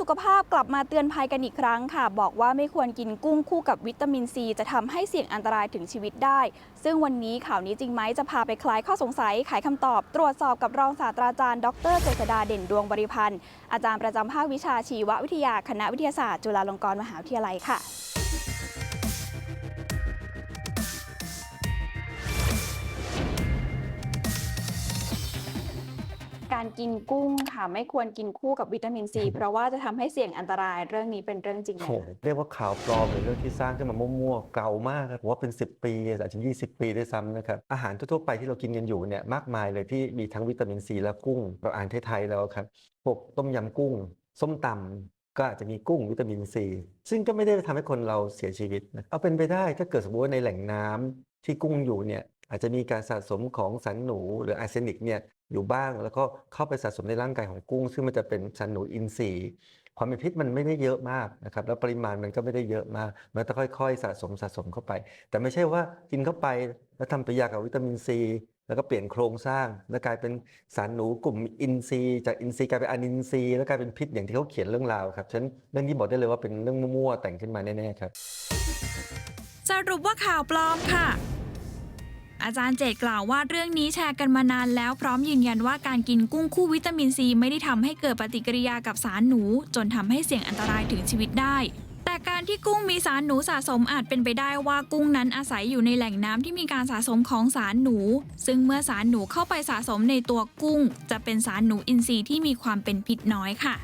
สุขภาพกลับมาเตือนภัยกันอีกครั้งค่ะ บอกว่าไม่ควรกินกุ้งคู่กับวิตามินซีจะทำให้เสี่ยงอันตรายถึงชีวิตได้ ซึ่งวันนี้ข่าวนี้จริงไหมจะพาไปคลายข้อสงสัยไขคำตอบ ตรวจสอบกับรองศาสตราจารย์ ดรเจษดาเด่นดวงบริพันธ์ อาจารย์ประจำภาควิชาชีววิทยาคณะวิทยาศาสตร์ จุฬาลงกรณ์มหาวิทยาลัยค่ะ การกินกุ้งค่ะไม่ควรกินคู่กับวิตามินซีเพราะว่าจะทำให้เสี่ยงอันตรายเรื่องนี้เป็นเรื่องจริงไหมโอ้โหเรียกว่าข่าวปลอมหรือเรื่องที่สร้างขึ้นมามั่วๆเก่ามากครับผมว่าเป็น 10 ปีอาจจะ20 ปีด้วยซ้ำนะครับอาหารทั่วๆไปที่เรากินกันอยู่เนี่ยมากมายเลยที่มีทั้งวิตามินซีและกุ้งเราอ่านไทยๆแล้วครับพวกต้มยำกุ้ง ส้มตำก็อาจจะมีกุ้งวิตามินซีซึ่งก็ไม่ได้ทำให้คนเราเสียชีวิตนะเอาเป็นไปได้ถ้าเกิดสมมติว่าในแหล่งน้ำที่กุ้งอยู่เนี่ย อาจจะมีการสะสมของสารหนูหรืออาร์เซนิกเนี่ยอยู่บ้างแล้วก็เข้าไปสะสมในร่างกายของกุ้ง ซึ่งมันจะเป็นสารหนูอินทรีย์ความเป็นพิษมันไม่ได้เยอะมากนะครับแล้วปริมาณมันก็ไม่ได้เยอะมาก มันต้องค่อย ๆ สะสมสะสมเข้าไป แต่ไม่ใช่ว่ากินเข้าไปแล้วทำปฏิกิริยากับวิตามินซีแล้วก็เปลี่ยนโครงสร้าง แล้วกลายเป็นสารหนูกลุ่มอินทรีย์จากอินทรีย์กลายเป็นอนินทรีย์แล้วกลายเป็นพิษอย่างที่เขาเขียนเรื่องราวครับฉะนั้นเรื่องนี้บอกได้เลยว่าเป็นเรื่องมั่วๆแต่งขึ้นมาแน่ๆครับสรุปว่าข่าวปลอมค่ะ อาจารย์เจตกล่าวว่าเรื่องนี้แชร์กันมานานแล้วพร้อมยืนยันว่าการกินกุ้งคู่วิตามินซีไม่ได้ทำให้เกิดปฏิกิริยากับสารหนู จนทำให้เสี่ยงอันตรายถึงชีวิตได้แต่การที่กุ้งมีสารหนูสะสมอาจเป็นไปได้ว่ากุ้งนั้นอาศัยอยู่ในแหล่งน้ำที่มีการสะสมของสารหนู ซึ่งเมื่อสารหนูเข้าไปสะสมในตัวกุ้ง จะเป็นสารหนูอินทรีย์ที่มีความเป็นพิษน้อยค่ะ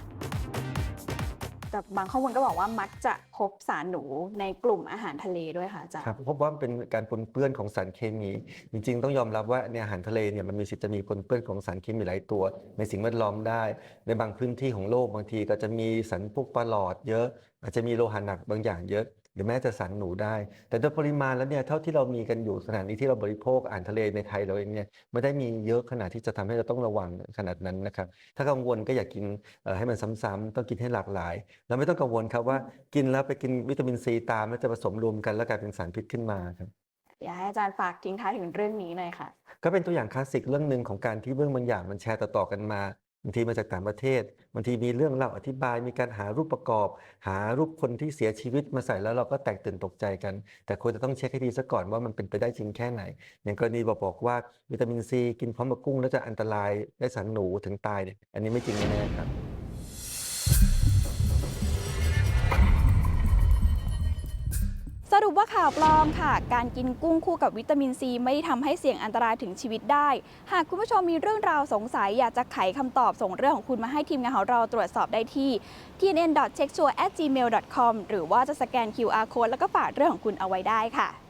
แต่บางข้อมูลก็บอกว่ามักจะพบสารหนูในกลุ่มอาหารทะเลด้วยค่ะอาจารย์ ครับพบว่ามันเป็นการปนเปื้อนของสารเคมี จริงๆ ต้องยอมรับว่าในอาหารทะเลเนี่ยมันมีสิทธิ์จะมีปนเปื้อนของสารเคมีหลายตัว ในสิ่งแวดล้อมได้ ในบางพื้นที่ของโลกบางทีก็จะมีสารพวกปลาหลอดเยอะ อาจจะมีโลหะหนักบางอย่างเยอะ หรือแม้แต่สารหนูได้ แต่โดยปริมาณแล้วเนี่ยเท่าที่เรามีกันอยู่ขนาดนี้ที่เราบริโภคอาหารทะเลในไทยเราเองเนี่ยไม่ได้มีเยอะขนาดที่จะทำให้เราต้องระวังขนาดนั้นนะครับถ้ากังวลก็อย่ากินเอ่อให้มันซ้ำๆต้องกินให้หลากหลายแล้วไม่ต้องกังวลครับว่ากินแล้วไปกินวิตามินซีตามแล้วจะผสมรวมกันแล้วกลายเป็นสารพิษขึ้นมาครับอยากให้อาจารย์ฝากทิ้งท้ายถึงเรื่องนี้หน่อยค่ะ ก็เป็นตัวอย่างคลาสสิกเรื่องหนึ่งของการที่เรื่องบางอย่างมันแชร์ต่อๆกันมา บางทีมาจากต่างประเทศบางทีมีเรื่องเล่าอธิบายมีการหารูปประกอบ หารูปคนที่เสียชีวิตมาใส่แล้วเราก็แตกตื่นตกใจกัน แต่ควรจะต้องเช็คให้ดีซะก่อนว่ามันเป็นไปได้จริงแค่ไหน อย่างกรณีบอกบอกว่าวิตามินซีกินพร้อมกับกุ้งแล้วจะอันตรายได้สารหนูถึงตายเนี่ยอันนี้ไม่จริงแน่ครับ รุปว่าข่าวปลอมค่ะ การกินกุ้งคู่กับวิตามินซีไม่ได้ทำให้เสี่ยงอันตรายถึงชีวิตได้ หากคุณผู้ชมมีเรื่องราวสงสัยอยากจะไขคำตอบส่งเรื่องของคุณมาให้ทีมงานของเราตรวจสอบได้ที่ tnn.checksure@gmail.com หรือว่าจะสแกน QR code แล้วก็ฝากเรื่องของคุณเอาไว้ได้ค่ะ